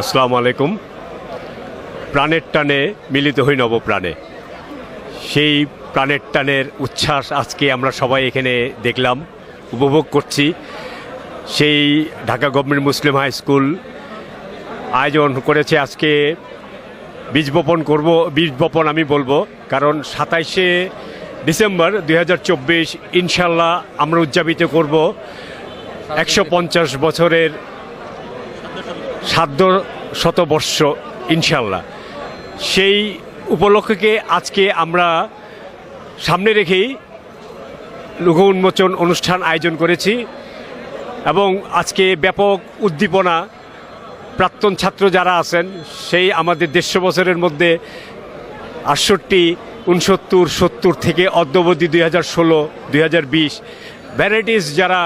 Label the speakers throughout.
Speaker 1: আসসালামু আলাইকুম। প্রাণের টানে মিলিত হই নবপ্রাণে। সেই প্রাণের টানের উচ্ছ্বাস আজকে আমরা সবাই এখানে দেখলাম, উপভোগ করছি। সেই Dhaka government Muslim high school আয়োজন করেছে আজকে। বীজ বপন করব, বীজ বপন আমি বলব, কারণ সাতাইশে ডিসেম্বর দুই হাজার চব্বিশ ইনশাল্লাহ আমরা উদযাপিত করব। একশো পঞ্চাশ বছরের সাধ্য শতবর্ষ ইনশাল্লাহ সেই উপলক্ষকে আজকে আমরা সামনে রেখেই লঘু উন্মোচন অনুষ্ঠান আয়োজন করেছি এবং আজকে ব্যাপক উদ্দীপনা, প্রাক্তন ছাত্র যারা আছেন, সেই আমাদের দেড়শো বছরের মধ্যে আটষট্টি, উনসত্তর, সত্তর থেকে অদ্যবধি দুই হাজার ষোলো, দুই হাজার বিশ ভ্যারাইটিস যারা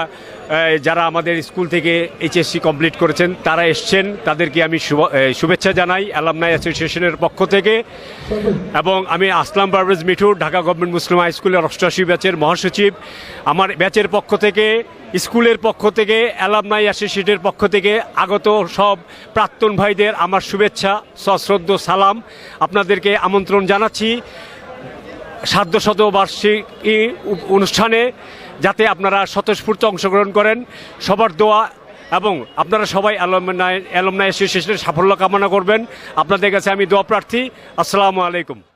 Speaker 1: যারা আমাদের স্কুল থেকে এইচএসসি কমপ্লিট করেছেন, তারা এসছেন। তাদেরকে আমি শুভ- শুভেচ্ছা জানাই অ্যালামনাই অ্যাসোসিয়েশনের পক্ষ থেকে। এবং আমি আসলাম পারভেজ মিঠুর ঢাকা গভর্নমেন্ট মুসলিম হাই স্কুলের অষ্টআশি ব্যাচের মহাসচিব। আমার ব্যাচের পক্ষ থেকে, স্কুলের পক্ষ থেকে অ্যালামনাই অ্যাসোসিয়েটের পক্ষ থেকে আগত সব প্রাক্তন ভাইদের আমার শুভেচ্ছা, সশ্রদ্ধ সালাম। আপনাদেরকে আমন্ত্রণ জানাচ্ছি। সাধ্য শত বার্ষিকী অনুষ্ঠানে যাতে আপনারা স্বতঃস্ফূর্ত অংশগ্রহণ করেন, সবার দোয়া এবং আপনারা সবাই অ্যালমনাই অ্যালমনাই অ্যাসোসিয়েশনের সাফল্য কামনা করবেন। আপনাদের কাছে আমি দোয়া প্রার্থী। আসসালামু আলাইকুম।